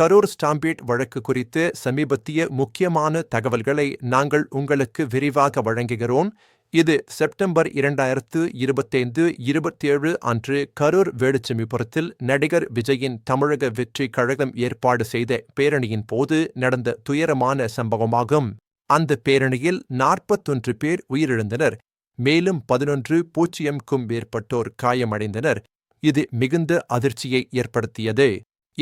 Karur stampede வழக்கு குறித்து சமீபத்திய முக்கியமான தகவல்களை நாங்கள் உங்களுக்கு விரிவாக வழங்குகிறோம். இது செப்டம்பர் இரண்டாயிரத்து இருபத்தைந்து இருபத்தேழு அன்று கரூர் வேடுச்சமிபுரத்தில் நடிகர் விஜயின் தமிழக வெற்றி கழகம் ஏற்பாடு செய்த பேரணியின் போது நடந்த துயரமான சம்பவமாகும். அந்த பேரணியில் நாற்பத்தொன்று பேர் உயிரிழந்தனர். மேலும் பதினொன்று பூஜ்ஜியம்க்கும் மேற்பட்டோர் காயமடைந்தனர். இது மிகுந்த அதிர்ச்சியை ஏற்படுத்தியது.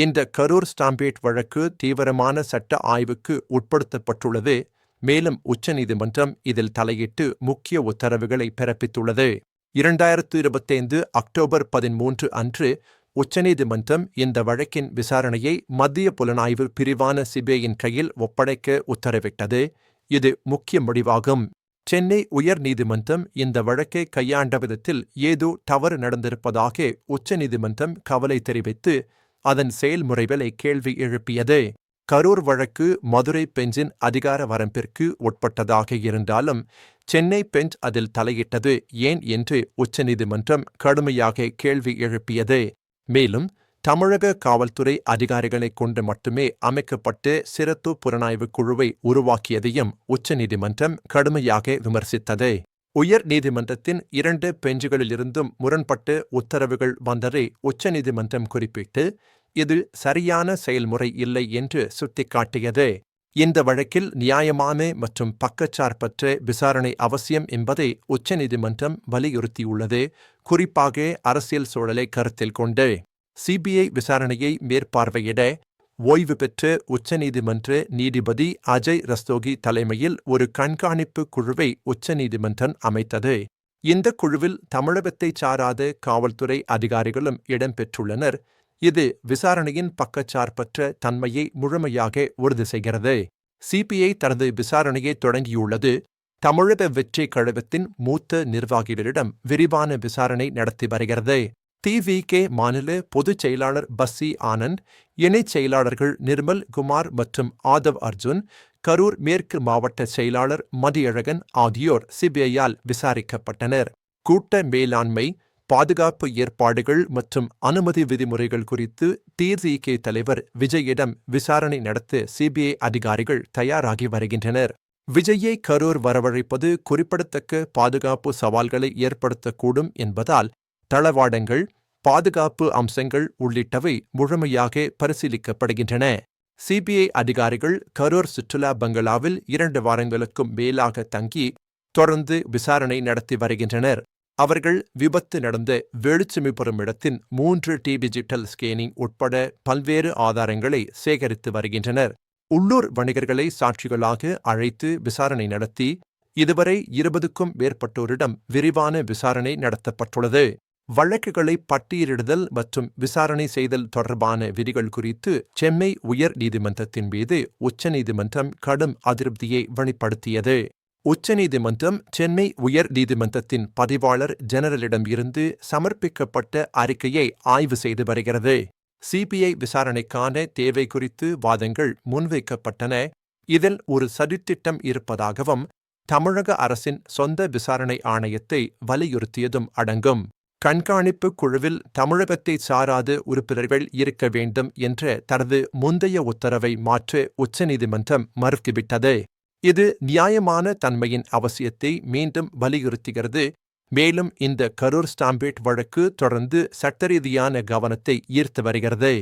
இந்த கரூர் ஸ்டாம்பேட் வழக்கு தீவிரமான சட்ட ஆய்வுக்கு உட்படுத்தப்பட்டுள்ளது. மேலும் உச்சநீதிமன்றம் இதில் தலையிட்டு முக்கிய உத்தரவுகளை பிறப்பித்துள்ளது. இரண்டாயிரத்து இருபத்தைந்து அக்டோபர் பதிமூன்று அன்று உச்சநீதிமன்றம் இந்த வழக்கின் விசாரணையை மத்திய புலனாய்வு பிரிவான சிபிஐயின் கையில் ஒப்படைக்க உத்தரவிட்டது. இது முக்கிய முடிவாகும். சென்னை உயர் நீதிமன்றம் இந்த வழக்கை கையாண்ட விதத்தில் ஏதோ தவறு நடந்திருப்பதாக உச்சநீதிமன்றம் கவலை தெரிவித்து அதன் செயல்முறைகளை கேள்வி எழுப்பியது. கரூர் வழக்கு மதுரை பெஞ்சின் அதிகார வரம்பிற்கு உட்பட்டதாக இருந்தாலும் சென்னை பெஞ்ச் அதில் தலையிட்டது ஏன் என்று உச்சநீதிமன்றம் கடுமையாக கேள்வி எழுப்பியது. மேலும் தமிழக காவல்துறை அதிகாரிகளைக் கொண்டு மட்டுமே அமைக்கப்பட்டு சிறப்பு புலனாய்வு குழுவை உருவாக்கியதையும் உச்சநீதிமன்றம் கடுமையாக விமர்சித்தது. உயர் நீதிமன்றத்தின் இரண்டு பெஞ்சுகளிலிருந்தும் முரண்பட்டு உத்தரவுகள் வந்ததை உச்சநீதிமன்றம் குறிப்பிட்டு இது சரியான செயல்முறை இல்லை என்று சுட்டிக்காட்டியது. இந்த வழக்கில் நியாயமான மற்றும் பக்கச்சார்பற்ற விசாரணை அவசியம் என்பதை உச்சநீதிமன்றம் வலியுறுத்தியுள்ளது குறிப்பாக அரசியல் சூழலை கருத்தில் கொண்டு. சிபிஐ விசாரணையை மேற்பார்வையிட ஓய்வு பெற்ற உச்சநீதிமன்ற நீதிபதி அஜய் ரஸ்தோகி தலைமையில் ஒரு கண்காணிப்பு குழுவை உச்சநீதிமன்றம் அமைத்தது. இந்த குழுவில் தமிழகத்தைச் சாராத காவல்துறை அதிகாரிகளும் இடம்பெற்றுள்ளனர் இது விசாரணையின் பக்கச்சார்பற்ற தன்மையை முழுமையாக உறுதி செய்கிறது. சிபிஐ தனது விசாரணையை தொடங்கியுள்ளது. தமிழக வெற்றி கழகத்தின் மூத்த நிர்வாகிகளிடம் விரிவான விசாரணை நடத்தி வருகிறது. டிவிகே மாநில பொதுச் செயலாளர் பஸ்ஸி ஆனந்த் இணைச் செயலாளர்கள் நிர்மல் குமார் மற்றும் ஆதவ் அர்ஜுன் கரூர் மேற்கு மாவட்ட செயலாளர் மதியழகன் ஆகியோர் சிபிஐயால் விசாரிக்கப்பட்டனர். கூட்ட மேலாண்மை பாதுகாப்பு ஏற்பாடுகள் மற்றும் அனுமதி விதிமுறைகள் குறித்து டிசிகே தலைவர் விஜயிடம் விசாரணை நடத்த சிபிஐ அதிகாரிகள் தயாராகி வருகின்றனர். விஜயை கரூர் வரவழைப்பது குறிப்பிடத்தக்க பாதுகாப்பு சவால்களை ஏற்படுத்தக்கூடும் என்பதால் தளவாடங்கள் பாதுகாப்பு அம்சங்கள் உள்ளிட்டவை முழுமையாக பரிசீலிக்கப்படுகின்றன. சிபிஐ அதிகாரிகள் கரூர் சுற்றுலா பங்களாவில் இரண்டு வாரங்களுக்கும் மேலாக தங்கி தொடர்ந்து விசாரணை நடத்தி வருகின்றனர். அவர்கள் விபத்து நடந்த வேலுச்சுமிபுரம் இடத்தின் மூன்று டி டிஜிட்டல் ஸ்கேனிங் உட்பட பல்வேறு ஆதாரங்களை சேகரித்து வருகின்றனர். உள்ளூர் வணிகர்களை சாட்சிகளாக அழைத்து விசாரணை நடத்தி இதுவரை இருபதுக்கும் மேற்பட்டோரிடம் விரிவான விசாரணை நடத்தப்பட்டுள்ளது. வழக்குகளை பட்டியலிடுதல் மற்றும் விசாரணை செய்தல் தொடர்பான விதிகள் குறித்து சென்னை உயர் நீதிமன்றத்தின் மீது உச்சநீதிமன்றம் கடும் அதிருப்தியை வெளிப்படுத்தியது. உச்சநீதிமன்றம் சென்னை உயர் நீதிமன்றத்தின் பதிவாளர் ஜெனரலிடம் இருந்து சமர்ப்பிக்கப்பட்ட அறிக்கையை ஆய்வு செய்து வருகிறது. சிபிஐ விசாரணைக்கான தேவை குறித்து வாதங்கள் முன்வைக்கப்பட்டன. இதில் ஒரு சதித்திட்டம் இருப்பதாகவும் தமிழக அரசின் சொந்த விசாரணை ஆணையத்தை வலியுறுத்தியதும் அடங்கும். கண்காணிப்பு குழுவில் தமிழகத்தை சாராத உறுப்பினர்கள் இருக்க வேண்டும் என்ற தனது முந்தைய உத்தரவை மாற்ற உச்சநீதிமன்றம் மறுத்துவிட்டது. இது நியாயமான தன்மையின் அவசியத்தை மீண்டும் வலியுறுத்துகிறது. மேலும் இந்த கரூர் ஸ்டாம்பேட் வழக்கு தொடர்ந்து சட்டரீதியான கவனத்தை ஈர்த்து வருகிறது.